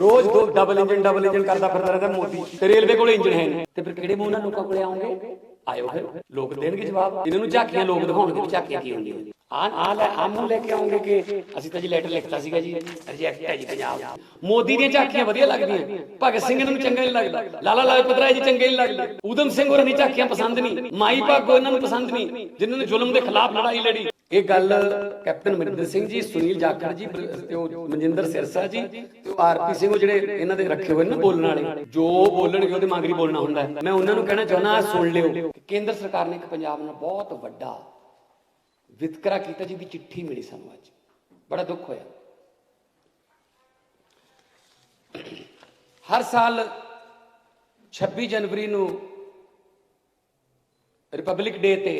ਰੋਜ਼ ਦੋ double engine double engine ਕਰਦਾ ਫਿਰਦਾ ਰਹਿੰਦਾ ਮੋਦੀ। ਤੇ ਰੇਲਵੇ ਕੋਲੇ ਇੰਜਨ ਹੈ ਨਹੀਂ। ਤੇ ਫਿਰ ਕਿਹੜੇ ਮੂੰਹ ਨਾਲ ਲੋਕਾਂ ਕੋਲੇ ਆਉਂਗੇ? ਆਇਓ ਫਿਰ। ਲੋਕ ਦੇਣਗੇ ਜਵਾਬ। ਇਹਨਾਂ ਨੂੰ ਝਾਕੀਆਂ ਲੋਕ ਦਿਖਾਉਣਗੇ ਵੀ ਝਾਕੀਆਂ ਕੀ ਹੁੰਦੀਆਂ। ਆ ਆ ਲੈ ਆ ਮੂੰਹ ਲੈ ਕੇ ਆਉਂਗੇ ਕਿ ਅਸੀਂ ਤਾਂ ਜੀ ਲੈਟਰ ਲਿਖਤਾ ਸੀਗਾ ਜੀ। ਰਿਜੈਕਟ ਹੈ ਜੀ ਪੰਜਾਬ। ਮੋਦੀ ਦੀਆਂ ਝਾਕੀਆਂ ਵਧੀਆ ਲੱਗਦੀਆਂ। ਭਗਤ ਸਿੰਘ ਨੂੰ ਚੰਗਾ ਨਹੀਂ ਲੱਗਦਾ। ਲਾਲਾ ਲਾਜਪਤ ਰਾਏ ਜੀ ਚੰਗੇ ਨਹੀਂ ਲੱਗਦੇ। ਊਧਮ ਸਿੰਘ ਹੋਰਾਂ ਦੀ ਝਾਕੀਆਂ ਪਸੰਦ ਨਹੀਂ। ਮਾਈ ਭਾਗੋ ਇਹਨਾਂ ਨੂੰ ਪਸੰਦ ਨਹੀਂ। ਜਿਨ੍ਹਾਂ ਨੇ ਜ਼ੁਲਮ ਦੇ ਖਿਲਾਫ ਲੜਾਈ ਲੜੀ। ਇਹ ਗੱਲ ਕੈਪਟਨ ਅਮਰਿੰਦਰ ਸਿੰਘ ਜੀ, ਸੁਨੀਲ ਜਾਖੜ ਜੀ ਤੇ ਉਹ ਮਨਜਿੰਦਰ ਸਿਰਸਾ ਜੀ ਤੇ ਆਰਪੀ ਸਿੰਘ ਉਹ ਜਿਹੜੇ ਇਹਨਾਂ ਦੇ ਰੱਖੇ ਹੋਏ ਨੇ ਬੋਲਣ ਵਾਲੇ, ਜੋ ਬੋਲਣਗੇ ਉਹਦੇ ਮਗਰੀ ਬੋਲਣਾ ਹੁੰਦਾ ਮੈਂ ਉਹਨਾਂ ਨੂੰ ਕਹਿਣਾ ਚਾਹੁੰਦਾ ਸੁਣ ਲਿਓ। ਕੇਂਦਰ ਸਰਕਾਰ ਨੇ ਇੱਕ ਪੰਜਾਬ ਨਾਲ ਬਹੁਤ ਵੱਡਾ ਵਿਤਕਰਾ ਕੀਤਾ ਜਿਹਦੀ ਚਿੱਠੀ ਮਿਲੀ ਸਾਨੂੰ ਅੱਜ। ਬੜਾ ਦੁੱਖ ਹੋਇਆ। ਹਰ ਸਾਲ 26 ਜਨਵਰੀ ਨੂੰ ਰਿਪਬਲਿਕ ਡੇ ਤੇ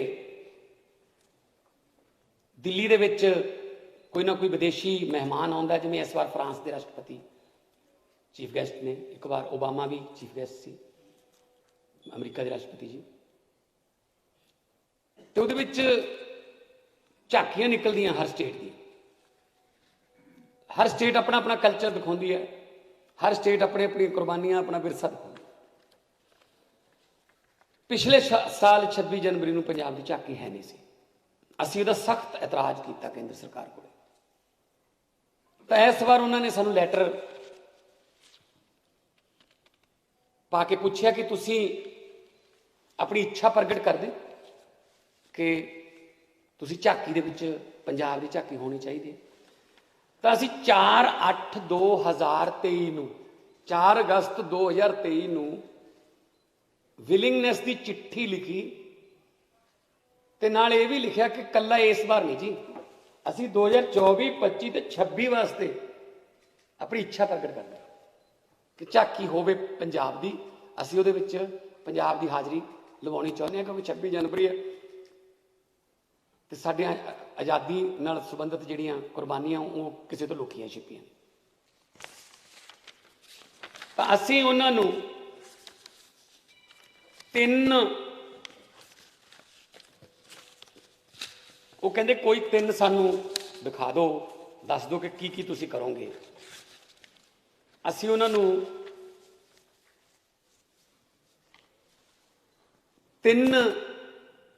ਦਿੱਲੀ ਦੇ ਵਿੱਚ ਕੋਈ ਨਾ ਕੋਈ ਵਿਦੇਸ਼ੀ ਮਹਿਮਾਨ ਆਉਂਦਾ, ਜਿਵੇਂ ਇਸ ਵਾਰ ਫਰਾਂਸ ਦੇ ਰਾਸ਼ਟਰਪਤੀ ਚੀਫ ਗੈਸਟ ਨੇ, ਇੱਕ ਵਾਰ ਓਬਾਮਾ ਵੀ ਚੀਫ ਗੈਸਟ ਸੀ, ਅਮਰੀਕਾ ਦੇ ਰਾਸ਼ਟਰਪਤੀ ਜੀ। ਤੇ ਉਹਦੇ ਵਿੱਚ ਝਾਕੀਆਂ ਨਿਕਲਦੀਆਂ ਹਰ ਸਟੇਟ ਦੀ ਹਰ ਸਟੇਟ ਆਪਣਾ ਆਪਣਾ ਕਲਚਰ ਦਿਖਾਉਂਦੀ ਹੈ। ਹਰ ਸਟੇਟ ਆਪਣੇ ਆਪਣੀ ਕੁਰਬਾਨੀਆਂ, ਆਪਣਾ ਵਿਰਸਾ ਦਿਖਾਉਂਦੀ ਪਿਛਲੇ ਸ਼- ਸਾਲ 26 ਜਨਵਰੀ ਨੂੰ ਪੰਜਾਬ ਦੀ ਝਾਕੀ ਹੈ ਨਹੀਂ ਸੀ। ਅਸੀਂ ਉਹਦਾ ਸਖਤ ਇਤਰਾਜ਼ ਕੀਤਾ ਕੇਂਦਰ ਸਰਕਾਰ ਕੋਲ। ਤਾਂ ਇਸ ਵਾਰ ਉਹਨਾਂ ਨੇ ਸਾਨੂੰ ਲੈਟਰ ਪਾ ਕੇ ਪੁੱਛਿਆ ਕਿ ਤੁਸੀਂ ਆਪਣੀ ਇੱਛਾ ਪ੍ਰਗਟ ਕਰਦੇ ਕਿ ਤੁਸੀਂ ਝਾਕੀ ਦੇ ਵਿੱਚ, ਪੰਜਾਬ ਦੀ ਝਾਕੀ ਹੋਣੀ ਚਾਹੀਦੀ ਹੈ। ਤਾਂ ਅਸੀਂ 4 8 2023 ਨੂੰ 4 ਅਗਸਤ 2023 ਨੂੰ ਵਿਲਿੰਗਨੈਸ ਦੀ ਚਿੱਠੀ ਲਿਖੀ ਤੇ ਨਾਲ ਇਹ ਵੀ ਲਿਖਿਆ ਕਿ ਕੱਲਾ ਇਸ ਵਾਰ ਨਹੀਂ ਜੀ। ਅਸੀਂ 2024 25 ਤੇ 26 ਵਾਸਤੇ ਆਪਣੀ ਇੱਛਾ ਪ੍ਰਗਟ ਕਰਦੇ ਕਿ ਝਾਕੀ ਹੋਵੇ ਪੰਜਾਬ ਦੀ, ਅਸੀਂ ਉਹਦੇ ਵਿੱਚ ਪੰਜਾਬ ਦੀ ਹਾਜ਼ਰੀ ਲਵਾਉਣੀ ਚਾਹੁੰਦੇ ਹਾਂ ਕਿਉਂਕਿ 26 ਜਨਵਰੀ ਹੈ। ਤੇ ਸਾਡੀਆਂ ਆਜ਼ਾਦੀ ਨਾਲ ਸੰਬੰਧਿਤ ਜਿਹੜੀਆਂ ਕੁਰਬਾਨੀਆਂ, ਉਹ ਕਿਸੇ ਤੋਂ ਲੁਕੀਆਂ ਛਿਪੀਆਂ ਤਾਂ ਅਸੀਂ ਉਹਨਾਂ ਨੂੰ ਤਿੰਨ ਉਹ ਕਹਿੰਦੇ, ਕੋਈ ਤਿੰਨ ਸਾਨੂੰ ਦਿਖਾ ਦਿਓ, ਦੱਸ ਦਿਓ ਕਿ ਕੀ ਕੀ ਤੁਸੀਂ ਕਰੋਗੇ। ਅਸੀਂ ਉਹਨਾਂ ਨੂੰ ਤਿੰਨ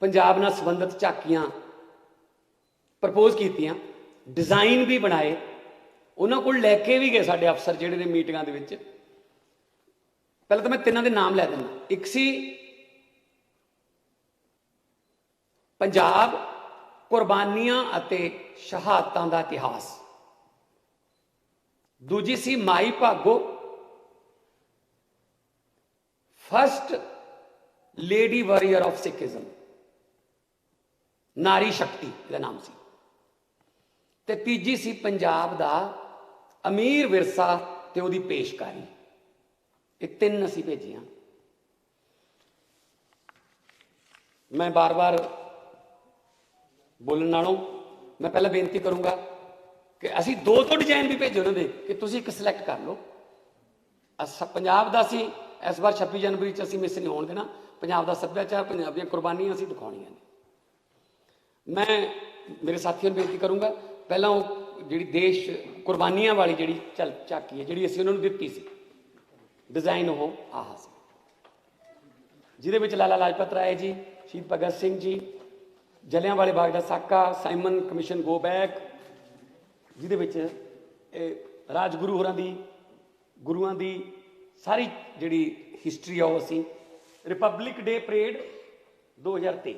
ਪੰਜਾਬ ਨਾਲ ਸੰਬੰਧਿਤ ਝਾਕੀਆਂ ਪ੍ਰਪੋਜ਼ ਕੀਤੀਆਂ, ਡਿਜ਼ਾਈਨ ਵੀ ਬਣਾਏ। ਉਹਨਾਂ ਕੋਲ ਲੈ ਕੇ ਵੀ ਗਏ ਸਾਡੇ ਅਫਸਰ ਜਿਹੜੇ ਨੇ ਮੀਟਿੰਗਾਂ ਦੇ ਵਿੱਚ। ਪਹਿਲਾਂ ਤਾਂ ਮੈਂ ਤਿੰਨਾਂ ਦੇ ਨਾਮ ਲੈ ਦਿੰਦਾ। ਇੱਕ ਸੀ ਪੰਜਾਬ ਕੁਰਬਾਨੀਆਂ ਅਤੇ ਸ਼ਹਾਦਤਾਂ ਦਾ ਇਤਿਹਾਸ। ਦੂਜੀ ਸੀ Mai Bhago. First lady warrior of Sikhism ਨਾਰੀ ਸ਼ਕਤੀ ਦਾ ਨਾਮ ਸੀ। ਤੇ ਤੀਜੀ ਸੀ ਪੰਜਾਬ ਦਾ ਅਮੀਰ ਵਿਰਸਾ ਤੇ ਉਹਦੀ ਪੇਸ਼ਕਾਰੀ। ਇਹ ਤਿੰਨ ਅਸੀਂ ਭੇਜੀਆਂ। ਮੈਂ ਬਾਰ-ਬਾਰ ਬੋਲਣ ਨਾਲੋਂ ਮੈਂ ਪਹਿਲਾਂ ਬੇਨਤੀ ਕਰੂੰਗਾ ਕਿ ਅਸੀਂ ਦੋ ਦੋ ਡਿਜ਼ਾਈਨ ਵੀ ਭੇਜੋ ਉਹਨਾਂ ਦੇ ਕਿ ਤੁਸੀਂ ਇੱਕ ਸਿਲੈਕਟ ਕਰ ਲਓ। ਅਸ ਪੰਜਾਬ ਦਾ ਸੀ ਇਸ ਵਾਰ 26 ਜਨਵਰੀ ਚ ਅਸੀਂ ਮਿਸ ਨਹੀਂ ਹੋਣ ਦੇਣਾ। ਪੰਜਾਬ ਦਾ ਸੱਭਿਆਚਾਰ, ਪੰਜਾਬ ਦੀਆਂ ਕੁਰਬਾਨੀਆਂ ਅਸੀਂ ਦਿਖਾਉਣੀਆਂ ਨੇ। ਮੈਂ ਮੇਰੇ ਸਾਥੀਆਂ ਨੂੰ ਬੇਨਤੀ ਕਰੂੰਗਾ, ਪਹਿਲਾਂ ਉਹ ਜਿਹੜੀ ਦੇਸ਼ ਕੁਰਬਾਨੀਆਂ ਵਾਲੀ ਜਿਹੜੀ ਚੱਲ ਝਾਕੀ ਹੈ, ਜਿਹੜੀ ਅਸੀਂ ਉਹਨਾਂ ਨੂੰ ਦਿੱਤੀ ਸੀ ਡਿਜ਼ਾਈਨ ਉਹ ਆਹ ਸੀ। ਜਿਹਦੇ ਵਿੱਚ ਲਾਲਾ ਲਾਜਪਤ ਰਾਏ ਜੀ, ਸ਼ਹੀਦ ਭਗਤ ਸਿੰਘ ਜੀ ਜਲਿਆਂ ਵਾਲੇ ਬਾਗ ਦਾ ਸਾਕਾ, ਸਾਈਮਨ ਕਮਿਸ਼ਨ ਗੋ ਬੈਕ, ਜਿਹਦੇ ਵਿੱਚ ਇਹ ਰਾਜਗੁਰੂ ਹੋਰਾਂ ਦੀ, ਗੁਰੂਆਂ ਦੀ ਸਾਰੀ ਜਿਹੜੀ ਹਿਸਟਰੀ ਆ ਉਹ ਅਸੀਂ ਰਿਪਬਲਿਕ ਡੇ ਪਰੇਡ 2023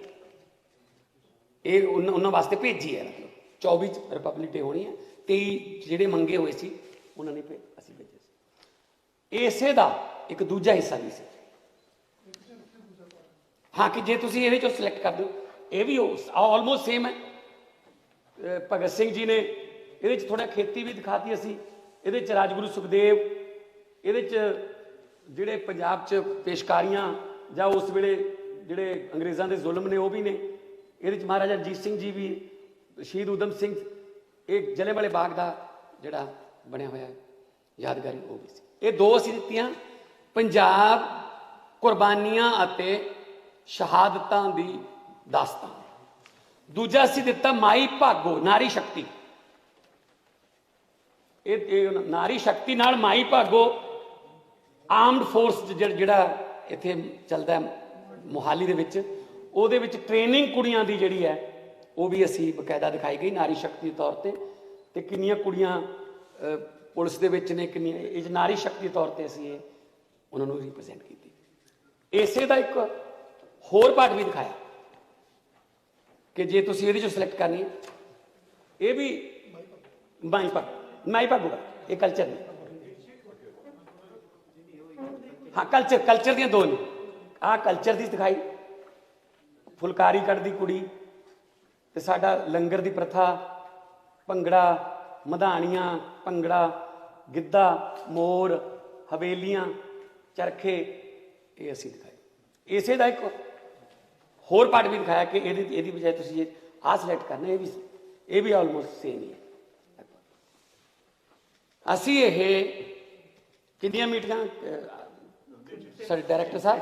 ਇਹ ਉਹਨਾਂ ਉਹਨਾਂ ਵਾਸਤੇ ਭੇਜੀ ਹੈ। ਮਤਲਬ 24 ਚ ਰਿਪਬਲਿਕ ਡੇ ਹੋਣੀ ਹੈ। 23 ਜਿਹੜੇ ਮੰਗੇ ਹੋਏ ਸੀ, ਉਹਨਾਂ ਨੇ ਭੇ- ਅਸੀਂ ਭੇਜੇ ਸੀ। ਇਸੇ ਦਾ ਇੱਕ ਦੂਜਾ ਹਿੱਸਾ ਵੀ ਸੀ। ਹਾਂ, ਕਿ ਜੇ ਤੁਸੀਂ ਇਹਦੇ ਚੋਂ ਸਿਲੈਕਟ ਕਰ ਦਿਓ ਇਹ ਵੀ ਆਲਮੋਸਟ ਸੇਮ ਹੈ। ਭਗਤ ਸਿੰਘ ਜੀ ਨੇ ਇਹਦੇ ਚ ਥੋੜਾ ਖੇਤੀ ਵੀ ਦਿਖਾਤੀ ਅਸੀਂ। ਇਹਦੇ ਚ ਰਾਜਗੁਰੂ ਸੁਖਦੇਵ, ਇਹਦੇ ਚ ਜਿਹੜੇ ਪੰਜਾਬ ਚ ਪੇਸ਼ਕਾਰੀਆਂ ਜਾਂ ਉਸ ਵੇਲੇ ਜਿਹੜੇ ਅੰਗਰੇਜ਼ਾਂ ਦੇ ਜ਼ੁਲਮ ਨੇ ਉਹ ਵੀ ਨੇ। ਇਹਦੇ ਚ ਮਹਾਰਾਜਾ ਰਣਜੀਤ ਸਿੰਘ ਜੀ ਵੀ, ਸ਼ਹੀਦ ਊਧਮ ਸਿੰਘ, ਇਹ ਜਲੇ ਵਾਲੇ ਬਾਗ ਦਾ ਜਿਹੜਾ ਬਣਿਆ ਹੋਇਆ ਯਾਦਗਾਰੀ ਉਹ ਵੀ ਸੀ। ਇਹ ਦੋ ਅਸੀਂ ਦਿੱਤੀਆਂ। ਪੰਜਾਬ ਕੁਰਬਾਨੀਆਂ ਅਤੇ ਸ਼ਹਾਦਤਾਂ ਦੀ ਦਾਸਤਾਨ ਦੂਜਾ ਅਸੀਂ ਦਿੱਤਾ ਮਾਈ ਭਾਗੋ, ਨਾਰੀ ਸ਼ਕਤੀ। ਇਹ ਨਾਰੀ ਸ਼ਕਤੀ ਨਾਲ ਮਾਈ ਭਾਗੋ ਆਰਮਡ ਫੋਰਸ ਜਿਹੜਾ ਇੱਥੇ ਚੱਲਦਾ ਹੈ ਮੋਹਾਲੀ ਦੇ ਵਿੱਚ, ਉਹਦੇ ਵਿੱਚ ਟ੍ਰੇਨਿੰਗ ਕੁੜੀਆਂ ਦੀ ਜਿਹੜੀ ਹੈ, ਉਹ ਵੀ ਅਸੀਂ ਬਕਾਇਦਾ ਦਿਖਾਈ ਗਈ ਨਾਰੀ ਸ਼ਕਤੀ ਦੇ ਤੌਰ ਤੇ। ਤੇ ਕਿੰਨੀਆਂ ਕੁੜੀਆਂ ਪੁਲਿਸ ਦੇ ਵਿੱਚ ਨੇ, ਕਿੰਨੀਆਂ ਇਹ ਨਾਰੀ ਸ਼ਕਤੀ ਤੌਰ ਤੇ ਅਸੀਂ ਇਹ ਉਹਨਾਂ ਨੂੰ ਰਿਪਰੈਜ਼ੈਂਟ ਕੀਤੀ। ਇਸੇ ਦਾ ਇੱਕ ਹੋਰ ਪਾਰਟ ਵੀ ਦਿਖਾਇਆ। ਕਿ ਜੇ ਤੁਸੀਂ ਇਹਦੇ ਚੋਂ ਸਿਲੈਕਟ ਕਰਨੀ ਹੈ, ਇਹ ਵੀ ਮਾਈ ਪੱਗ ਮਾਈ ਪੱਗ ਹੋਗਾ ਇਹ ਕਲਚਰ ਨਹੀਂ। ਹਾਂ ਕਲਚਰ ਕਲਚਰ ਦੀਆਂ ਦੋ ਨੇ। ਆਹ ਕਲਚਰ ਦੀ ਦਿਖਾਈ ਫੁਲਕਾਰੀ ਕੱਢਦੀ ਕੁੜੀ, ਤੇ ਸਾਡਾ ਲੰਗਰ ਦੀ ਪ੍ਰਥਾ, ਭੰਗੜਾ, ਮਧਾਣੀਆਂ, ਭੰਗੜਾ, ਗਿੱਧਾ, ਮੋਰ, ਹਵੇਲੀਆਂ, ਚਰਖੇ, ਇਹ ਅਸੀਂ ਦਿਖਾਏ। ਇਸੇ ਦਾ ਇੱਕ ਹੋਰ ਪਾਰਟ ਵੀ ਦਿਖਾਇਆ ਕਿ ਇਹਦੀ ਇਹਦੀ ਬਜਾਏ ਤੁਸੀਂ ਆਹ ਸਿਲੈਕਟ ਕਰਨਾ, ਇਹ ਵੀ ਇਹ ਵੀ ਆਲਮੋਸਟ ਸੇਮ ਹੀ ਹੈ। ਅਸੀਂ ਇਹ ਕਿੰਨੀਆਂ ਮੀਟਿੰਗਾਂ ਸਰ ਡਾਇਰੈਕਟਰ ਸਾਹਿਬ?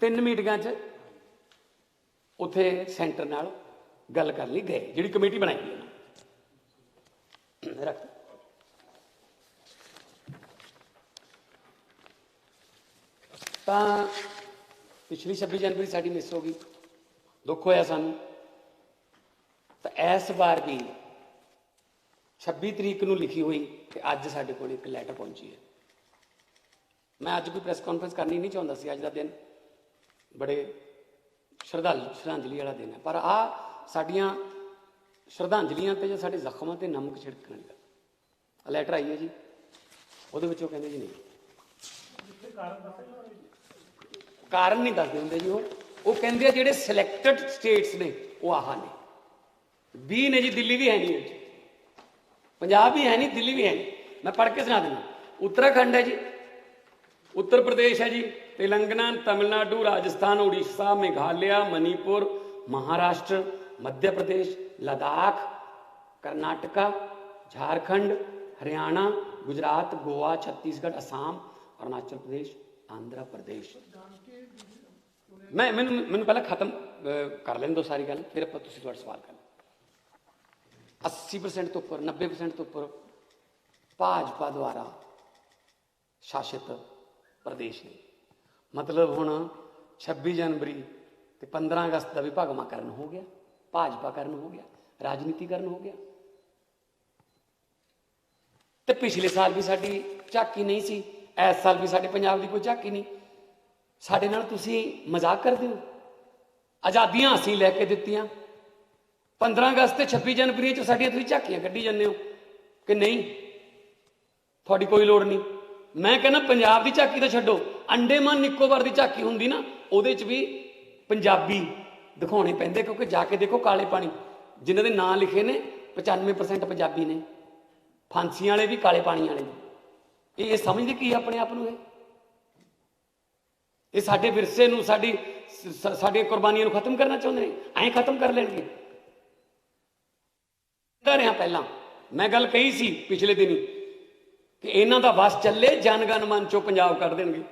ਤਿੰਨ ਮੀਟਿੰਗਾਂ 'ਚ ਉੱਥੇ ਸੈਂਟਰ ਨਾਲ ਗੱਲ ਕਰਨ ਲਈ ਗਏ, ਜਿਹੜੀ ਕਮੇਟੀ ਬਣਾਈ ਗਈ ਰੱਖ। ਤਾਂ ਪਿਛਲੀ 26 ਜਨਵਰੀ ਸਾਡੀ ਮਿਸ ਹੋ ਗਈ। ਦੁੱਖ ਹੋਇਆ ਸਾਨੂੰ। ਤਾਂ ਇਸ ਵਾਰ ਵੀ 26 ਤਰੀਕ ਨੂੰ ਲਿਖੀ ਹੋਈ ਤੇ ਅੱਜ ਸਾਡੇ ਕੋਲ ਇੱਕ ਲੈਟਰ ਪਹੁੰਚੀ ਹੈ। ਮੈਂ ਅੱਜ ਕੋਈ ਪ੍ਰੈਸ ਕਾਨਫਰੰਸ ਕਰਨੀ ਨਹੀਂ ਚਾਹੁੰਦਾ ਸੀ, ਅੱਜ ਦਾ ਦਿਨ। ਬੜੇ ਸ਼ਰਧਾਲ, ਸ਼ਰਧਾਂਜਲੀ ਵਾਲਾ ਦਿਨ ਹੈ। ਪਰ ਆ ਸਾਡੀਆਂ ਸ਼ਰਧਾਂਜਲੀਆਂ ਤੇ ਜਾਂ ਸਾਡੇ ਜ਼ਖਮਾਂ ਤੇ ਨਮਕ ਛਿੜਕਣ ਦਾ ਲੈਟਰ ਆਈ ਹੈ ਜੀ। ਉਹਦੇ ਵਿੱਚ ਉਹ ਕਹਿੰਦੇ ਜੀ ਨਹੀਂ। ਕਾਰਨ ਕਾਰਨ ਨਹੀਂ ਦੱਸਦੇ ਹੁੰਦੇ ਜੀ ਉਹ। ਉਹ ਕਹਿੰਦੇ ਆ ਜਿਹੜੇ ਸਿਲੈਕਟਡ ਸਟੇਟਸ ਨੇ, ਉਹ ਆਹ ਨੇ। 20 ਨੇ ਜੀ, ਦਿੱਲੀ ਵੀ ਹੈ ਨਹੀਂ ਜੀ ਪੰਜਾਬ ਵੀ ਹੈ ਨਹੀਂ, ਦਿੱਲੀ ਵੀ ਹੈ ਨਹੀਂ। ਮੈਂ ਪੜ੍ਹ ਕੇ ਸੁਣਾ ਦਿੰਦਾ। ਉੱਤਰਾਖੰਡ ਹੈ ਜੀ। ਉੱਤਰ ਪ੍ਰਦੇਸ਼ ਹੈ ਜੀ। ਤੇਲੰਗਾਨਾ ਤਮਿਲਨਾਡੂ, ਰਾਜਸਥਾਨ, ਉੜੀਸਾ, ਮੇਘਾਲਿਆ, ਮਨੀਪੁਰ, ਮਹਾਰਾਸ਼ਟਰ, ਮੱਧ ਪ੍ਰਦੇਸ਼, ਲਦਾਖ, ਕਰਨਾਟਕਾ, ਝਾਰਖੰਡ, ਹਰਿਆਣਾ, ਗੁਜਰਾਤ, ਗੋਆ, ਛੱਤੀਸਗੜ੍ਹ, ਅਸਾਮ, ਅਰੁਣਾਚਲ ਪ੍ਰਦੇਸ਼, ਆਂਧਰਾ ਪ੍ਰਦੇਸ਼। ਮੈਂ ਮੈਨੂੰ ਮੈਨੂੰ ਪਹਿਲਾਂ ਖਤਮ ਅਹ, ਕਰ ਲੈਣ ਦਿਓ ਸਾਰੀ ਗੱਲ ਫਿਰ ਆਪਾਂ ਤੁਸੀਂ ਤੁਹਾਡਾ ਸਵਾਲ ਕਰਨਾ 80% ਤੋਂ ਉੱਪਰ 90% ਤੋਂ ਉੱਪਰ ਭਾਜਪਾ ਦੁਆਰਾ ਸ਼ਾਸਿਤ ਪ੍ਰਦੇਸ਼ ਨੇ ਮਤਲਬ ਹੁਣ 26 ਜਨਵਰੀ ਤੇ 15 ਅਗਸਤ ਦਾ ਵੀ ਭਗਵਾਕਰਨ ਹੋ ਗਿਆ ਭਾਜਪਾਕਰਨ ਹੋ ਗਿਆ ਰਾਜਨੀਤੀਕਰਨ ਹੋ ਗਿਆ ਤੇ ਪਿਛਲੇ ਸਾਲ ਵੀ ਸਾਡੀ ਝਾਕੀ ਨਹੀਂ ਸੀ ਇਸ ਸਾਲ ਵੀ ਸਾਡੇ ਪੰਜਾਬ ਦੀ ਕੋਈ ਝਾਕੀ ਨਹੀਂ ਸਾਡੇ ਨਾਲ ਤੁਸੀਂ ਮਜ਼ਾਕ ਕਰਦੇ ਹੋ? ਆਜ਼ਾਦੀਆਂ ਅਸੀਂ ਲੈ ਕੇ ਦਿੱਤੀਆਂ। 15 ਅਗਸਤ ਤੇ 26 ਜਨਵਰੀ ਚ ਸਾਡੀਆਂ ਤੁਸੀਂ ਝਾਕੀਆਂ ਕੱਢੀ ਜਾਂਦੇ ਹੋ ਕਿ ਨਹੀਂ? ਤੁਹਾਡੀ ਕੋਈ ਲੋੜ ਨਹੀਂ। ਮੈਂ ਕਹਿੰਦਾ ਪੰਜਾਬ ਦੀ ਝਾਕੀ ਤਾਂ ਛੱਡੋ। ਅੰਡੇਮਾਨ ਨਿਕੋਬਾਰ ਦੀ ਝਾਕੀ ਹੁੰਦੀ ਨਾ, ਉਹਦੇ 'ਚ ਵੀ ਪੰਜਾਬੀ ਦਿਖਾਉਣੇ ਪੈਂਦੇ, ਕਿਉਂਕਿ ਜਾ ਕੇ ਦੇਖੋ ਕਾਲੇ ਪਾਣੀ। ਜਿਨ੍ਹਾਂ ਦੇ ਨਾਂ ਲਿਖੇ ਨੇ 95% ਪੰਜਾਬੀ ਨੇ। ਫਾਂਸੀਆਂ ਵਾਲੇ ਵੀ ਕਾਲੇ ਪਾਣੀ ਵਾਲੇ ਵੀ ਇਹ ਸਮਝਦੇ ਕੀ ਆਪਣੇ ਆਪ ਨੂੰ ਇਹ? ਇਹ ਸਾਡੇ ਵਿਰਸੇ ਨੂੰ, ਸਾਡੀ ਸਾਡੀਆਂ ਕੁਰਬਾਨੀਆਂ ਨੂੰ ਖਤਮ ਕਰਨਾ ਚਾਹੁੰਦੇ ਨੇ? ਐਂ ਖਤਮ ਕਰ ਲੈਣਗੇ। ਕਹਿੰਦਾ ਰਿਹਾ ਪਹਿਲਾਂ। ਮੈਂ ਗੱਲ ਕਹੀ ਸੀ ਪਿਛਲੇ ਦਿਨੀ ਕਿ ਇਹਨਾਂ ਦਾ ਵਸ ਚੱਲੇ ਜਨਗਣ ਮਨ ਚੋਂ ਪੰਜਾਬ ਕੱਢ ਦੇਣਗੇ।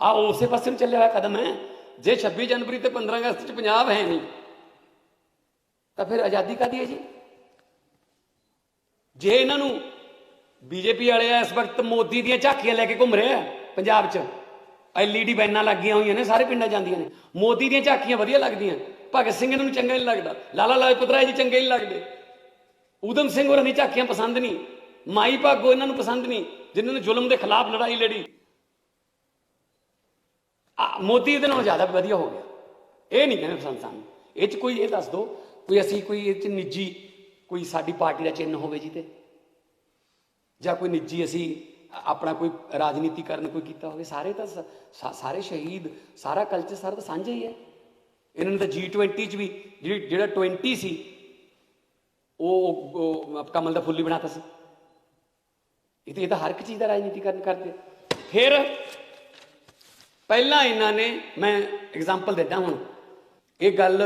ਆ ਉਸੇ ਪਾਸੇ ਨੂੰ ਚੱਲਿਆ ਹੋਇਆ ਕਦਮ ਹੈ। ਜੇ 26 ਜਨਵਰੀ ਤੇ 15 ਅਗਸਤ ਚ ਪੰਜਾਬ ਹੈ ਨਹੀਂ, ਤਾਂ ਫਿਰ ਆਜ਼ਾਦੀ ਕਾਦੀ ਹੈ ਜੀ? ਜੇ ਇਹਨਾਂ ਨੂੰ ਬੀਜੇਪੀ ਵਾਲੇ ਇਸ ਵਕਤ ਮੋਦੀ ਦੀਆਂ ਝਾਕੀਆਂ ਲੈ ਕੇ ਘੁੰਮ ਰਹੇ ਆ ਪੰਜਾਬ 'ਚ ਐਲਈਡੀ ਬੈਨਾਂ ਲੱਗੀਆਂ ਹੋਈਆਂ ਨੇ, ਸਾਰੇ ਪਿੰਡਾਂ ਜਾਂਦੀਆਂ ਨੇ। ਮੋਦੀ ਦੀਆਂ ਝਾਕੀਆਂ ਵਧੀਆ ਲੱਗਦੀਆਂ, ਭਗਤ ਸਿੰਘ ਇਹਨਾਂ ਨੂੰ ਚੰਗਾ ਨਹੀਂ ਲੱਗਦਾ। ਲਾਲਾ ਲਾਜਪਤ ਰਾਏ ਜੀ ਚੰਗੇ ਨਹੀਂ ਲੱਗਦੇ। ਊਧਮ ਸਿੰਘ ਹੋਰਾਂ ਦੀਆਂ ਝਾਕੀਆਂ ਪਸੰਦ ਨਹੀਂ, ਮਾਈ ਭਾਗੋ ਇਹਨਾਂ ਨੂੰ ਪਸੰਦ ਨਹੀਂ, ਜਿਨ੍ਹਾਂ ਨੇ ਜ਼ੁਲਮ ਦੇ ਖਿਲਾਫ ਲੜਾਈ ਲੜੀ। ਆ, ਮੋਦੀ ਇਹਦੇ ਨਾਲੋਂ ਜ਼ਿਆਦਾ ਵਧੀਆ ਹੋ ਗਿਆ। ਇਹ ਨਹੀਂ ਕਹਿੰਦੇ ਪਸੰਦ ਸਾਨੂੰ। ਇਹ ਚ ਕੋਈ, ਇਹ ਦੱਸ ਦਿਓ ਕੋਈ ਅਸੀਂ ਕੋਈ ਇਹ ਚ ਨਿੱਜੀ, ਕੋਈ ਸਾਡੀ ਪਾਰਟੀ ਦਾ ਚਿੰਨ੍ਹ ਹੋਵੇ ਜੀ ਤੇ। ਜਾਂ ਕੋਈ ਨਿੱਜੀ ਅਸੀਂ ਆਪਣਾ ਕੋਈ ਰਾਜਨੀਤੀਕਰਨ ਕੋਈ ਕੀਤਾ ਹੋਵੇ, ਸਾਰੇ ਤਾਂ ਸਾਰੇ ਸ਼ਹੀਦ, ਸਾਰਾ ਕਲਚਰ ਸਾਰਾ ਤਾਂ ਸਾਂਝਾ ਹੀ ਹੈ। ਇਹਨਾਂ ਨੇ ਤਾਂ G20 ਚ ਵੀ ਜਿਹੜੀ, ਜਿਹੜਾ 20 ਸੀ, ਉਹ ਕਮਲ ਦਾ ਫੁੱਲ ਹੀ ਬਣਾਤਾ ਸੀ। ਇਹ ਤਾਂ ਇਹ ਤਾਂ ਹਰ ਇੱਕ ਚੀਜ਼ ਦਾ ਰਾਜਨੀਤੀਕਰਨ ਕਰਦੇ ਫਿਰ ਪਹਿਲਾਂ ਇਹਨਾਂ ਨੇ, ਮੈਂ ਐਗਜ਼ਾਮਪਲ ਦਿੰਦਾ ਹੁਣ। ਇਹ ਗੱਲ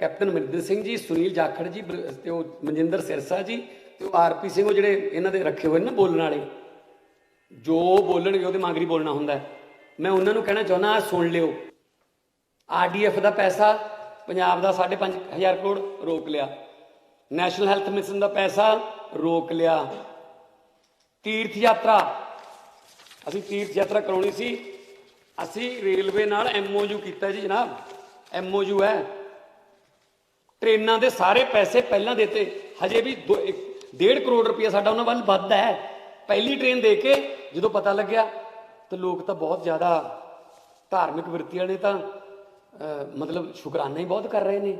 ਕੈਪਟਨ ਅਮਰਿੰਦਰ ਸਿੰਘ ਜੀ, ਸੁਨੀਲ ਜਾਖੜ ਜੀ, ਬਰ- ਤੇ ਉਹ ਮਨਜਿੰਦਰ ਸਿਰਸਾ ਜੀ, ਤੇ ਉਹ ਆਰਪੀ ਸਿੰਘ ਉਹ ਜਿਹੜੇ ਇਹਨਾਂ ਦੇ ਰੱਖੇ ਹੋਏ ਨੇ ਨਾ ਬੋਲਣ ਵਾਲੇ। ਜੋ ਬੋਲਣਗੇ ਉਹਦੇ ਮਾਗਰੀ ਬੋਲਣਾ ਹੁੰਦਾ ਮੈਂ ਉਹਨਾਂ ਨੂੰ ਕਹਿਣਾ ਚਾਹੁੰਦਾ ਸੁਣ ਲਿਓ। ਆਰਡੀਐਫ ਦਾ ਪੈਸਾ ਪੰਜਾਬ ਦਾ 5.5000 ਕਰੋੜ ਰੋਕ ਲਿਆ। ਨੈਸ਼ਨਲ ਹੈਲਥ ਮਿਸ਼ਨ ਦਾ ਪੈਸਾ ਰੋਕ ਲਿਆ। ਤੀਰਥ ਯਾਤਰਾ। ਅਸੀਂ ਤੀਰਥ ਯਾਤਰਾ ਕਰਾਉਣੀ ਸੀ। ਅਸੀਂ ਰੇਲਵੇ ਨਾਲ ਐਮਓਯੂ ਕੀਤਾ ਜੀ ਜਨਾਬ। ਐਮਓਯੂ ਹੈ। ਟ੍ਰੇਨਾਂ ਦੇ ਸਾਰੇ ਪੈਸੇ ਪਹਿਲਾਂ ਦਿੱਤੇ। ਹਜੇ ਵੀ 1.5 ਕਰੋੜ ਰੁਪਇਆ ਸਾਡਾ ਉਹਨਾਂ ਵੱਲ ਵੱਧ ਹੈ। ਪਹਿਲੀ ਟ੍ਰੇਨ ਦੇ ਕੇ ਜਦੋਂ ਪਤਾ ਲੱਗਿਆ ਤੇ ਲੋਕ ਤਾਂ ਬਹੁਤ ਜ਼ਿਆਦਾ ਧਾਰਮਿਕ ਵਰਤੀ ਵਾਲੇ ਤਾਂ ਮਤਲਬ ਸ਼ੁਕਰਾਨਾ ਹੀ ਬਹੁਤ ਕਰ ਰਹੇ ਨੇ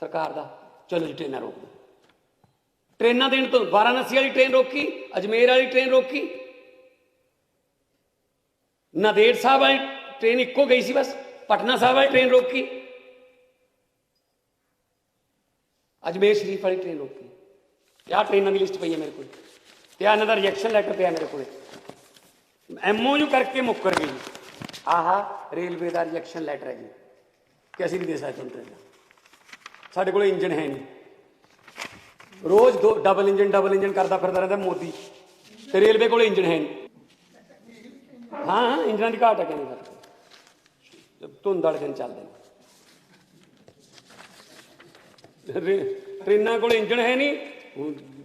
ਸਰਕਾਰ ਦਾ। ਚਲੋ ਜੀ ਟ੍ਰੇਨਾਂ ਰੋਕ ਦਿਓ। ਟ੍ਰੇਨਾਂ ਦੇਣ ਤੋਂ ਵਾਰਾਣਸੀ ਵਾਲੀ ਟ੍ਰੇਨ ਰੋਕੀ, ਅਜਮੇਰ ਵਾਲੀ ਟ੍ਰੇਨ ਰੋਕੀ। ਨਾਂਦੇੜ ਸਾਹਿਬ ਵਾਲੀ ਟ੍ਰੇਨ ਇੱਕੋ ਗਈ ਸੀ ਬਸ, ਪਟਨਾ ਸਾਹਿਬ ਵਾਲੀ ਟ੍ਰੇਨ ਰੋਕੀ। ਅਜਮੇਰ ਸ਼ਰੀਫ ਵਾਲੀ ਟ੍ਰੇਨ ਰੋਕੀ। ਆਹ ਟ੍ਰੇਨਾਂ ਦੀ ਲਿਸਟ ਪਈ ਹੈ ਮੇਰੇ ਕੋਲ। ਤੇ ਇਹਨਾਂ ਦਾ ਰਿਜੈਕਸ਼ਨ ਲੈਟਰ ਪਿਆ ਮੇਰੇ ਕੋਲੇ। ਐਮਓਯੂ ਕਰਕੇ ਮੁੱਕਰ ਗਈ। ਆਹ ਰੇਲਵੇ ਦਾ ਰਿਜੈਕਸ਼ਨ ਲੈਟਰ ਹੈ ਜੀ। ਕਿ ਅਸੀਂ ਨਹੀਂ ਦੇ ਸਕਦੇ ਤੁਹਾਨੂੰ ਟ੍ਰੇਨਾਂ ਸਾਡੇ ਕੋਲ ਇੰਜਨ ਹੈ ਨਹੀਂ ਰੋਜ਼ ਦੋ ਡਬਲ ਇੰਜਨ ਡਬਲ ਇੰਜਨ ਕਰਦਾ ਫਿਰਦਾ ਰਹਿੰਦਾ ਮੋਦੀ। ਤੇ ਰੇਲਵੇ ਕੋਲ ਇੰਜਨ ਹੈ ਨਹੀਂ ਹਾਂ ਹਾਂ, ਇੰਜਨਾਂ ਦੀ ਘਾਟ ਹੈ ਕਹਿੰਦੇ ਸਰ। ਧੁੰਦ ਵਾਲੇ ਦਿਨ ਚੱਲਦੇ ਨੇ। ਰੇ- ਟ੍ਰੇਨਾਂ ਕੋਲ ਇੰਜਨ ਹੈ ਨਹੀਂ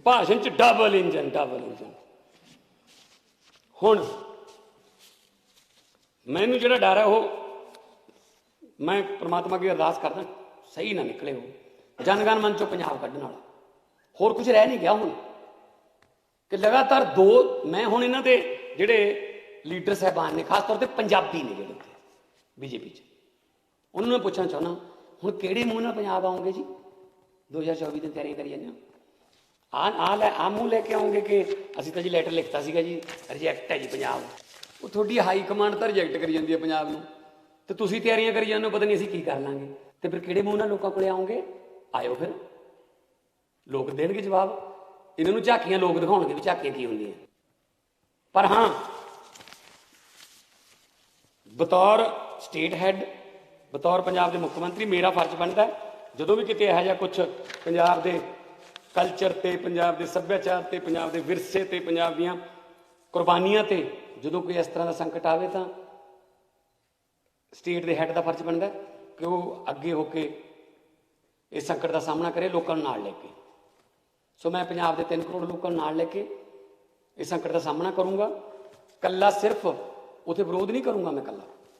ਭਾਸ਼ਣ ਚ ਡਬਲ ਇੰਜਨ ਡਬਲ ਇੰਜਨ ਹੁਣ ਮੈਨੂੰ ਜਿਹੜਾ ਡਰ ਹੈ ਉਹ ਮੈਂ ਪ੍ਰਮਾਤਮਾ ਅੱਗੇ ਅਰਦਾਸ ਕਰਦਾ, ਸਹੀ ਨਾ ਨਿਕਲੇ ਹੋ ਜਨਗਣ ਮਨ ਚੋਂ ਪੰਜਾਬ ਕੱਢਣ ਵਾਲਾ। ਹੋਰ ਕੁਝ ਰਹਿ ਨਹੀਂ ਗਿਆ ਹੁਣ। ਕਿ ਲਗਾਤਾਰ ਦੋ, ਮੈਂ ਹੁਣ ਇਹਨਾਂ ਦੇ ਜਿਹੜੇ ਲੀਡਰ ਸਾਹਿਬਾਨ ਨੇ, ਖਾਸ ਤੌਰ ਤੇ ਪੰਜਾਬੀ ਨੇ ਜਿਹੜੇ ਬੀਜੇਪੀ 'ਚ। ਉਹਨਾਂ ਨੂੰ ਪੁੱਛਣਾ ਚਾਹੁੰਦਾ, ਹੁਣ ਕਿਹੜੇ ਮੂੰਹ ਨਾਲ ਪੰਜਾਬ ਆਉਂਗੇ ਜੀ? 2024 ਦੀ ਤਿਆਰੀ ਕਰੀ ਜਾਂਦੇ ਹੋ? ਆ ਆ ਲੈ ਆ ਮੂੰਹ ਲੈ ਕੇ ਆਉਂਗੇ ਕਿ ਅਸੀਂ ਤਾਂ ਜੀ ਲੈਟਰ ਲਿਖਤਾ ਸੀਗਾ ਜੀ ਰਿਜੈਕਟ ਹੈ ਜੀ ਪੰਜਾਬ। ਉਹ ਤੁਹਾਡੀ ਹਾਈ ਕਮਾਂਡ ਤਾਂ ਰਿਜੈਕਟ ਕਰੀ ਜਾਂਦੀ ਹੈ ਪੰਜਾਬ ਨੂੰ। ਤੇ ਤੁਸੀਂ ਤਿਆਰੀਆਂ ਕਰੀ ਜਾਂਦੇ ਹੋ, ਪਤਾ ਨਹੀਂ ਅਸੀਂ ਕੀ ਕਰ ਲਾਂਗੇ। ਤੇ ਫਿਰ ਕਿਹੜੇ ਮੂੰਹ ਨਾਲ ਲੋਕਾਂ ਕੋਲੇ ਆਉਂਗੇ? ਆਇਓ ਫਿਰ। ਲੋਕ ਦੇਣਗੇ ਜਵਾਬ। ਇਹਨਾਂ ਨੂੰ ਝਾਕੀਆਂ ਲੋਕ ਦਿਖਾਉਣਗੇ ਵੀ ਝਾਕੀਆਂ ਕੀ ਹੁੰਦੀਆਂ। ਪਰ ਹਾਂ, ਬਤੌਰ ਸਟੇਟ ਹੈੱਡ ਬਤੌਰ ਪੰਜਾਬ ਦੇ ਮੁੱਖ ਮੰਤਰੀ, ਮੇਰਾ ਫਰਜ਼ ਬਣਦਾ ਜਦੋਂ ਵੀ ਕਿਤੇ ਇਹੋ ਜਿਹਾ ਕੁਝ ਪੰਜਾਬ ਦੇ ਕਲਚਰ ਤੇ, ਪੰਜਾਬ ਦੇ ਸੱਭਿਆਚਾਰ ਤੇ, ਪੰਜਾਬ ਦੇ ਵਿਰਸੇ ਤੇ, ਪੰਜਾਬ ਦੀਆਂ ਕੁਰਬਾਨੀਆਂ ਤੇ ਜਦੋਂ ਕੋਈ ਇਸ ਤਰ੍ਹਾਂ ਦਾ ਸੰਕਟ ਆਵੇ ਤਾਂ ਸਟੇਟ ਦੇ ਹੈੱਡ ਦਾ ਫਰਜ਼ ਬਣਦਾ ਕਿ ਉਹ ਅੱਗੇ ਹੋ ਕੇ ਇਸ ਸੰਕਟ ਦਾ ਸਾਹਮਣਾ ਕਰੇ, ਲੋਕਾਂ ਨੂੰ ਨਾਲ ਲੈ ਕੇ। ਸੋ ਮੈਂ ਪੰਜਾਬ ਦੇ 3 ਕਰੋੜ ਲੋਕਾਂ ਨੂੰ ਨਾਲ ਲੈ ਕੇ ਇਸ ਸੰਕਟ ਦਾ ਸਾਹਮਣਾ ਕਰੂੰਗਾ। ਕੱਲਾ ਸਿਰਫ ਉਥੇ ਵਿਰੋਧ ਨਹੀਂ ਕਰੂੰਗਾ ਮੈਂ ਕੱਲਾ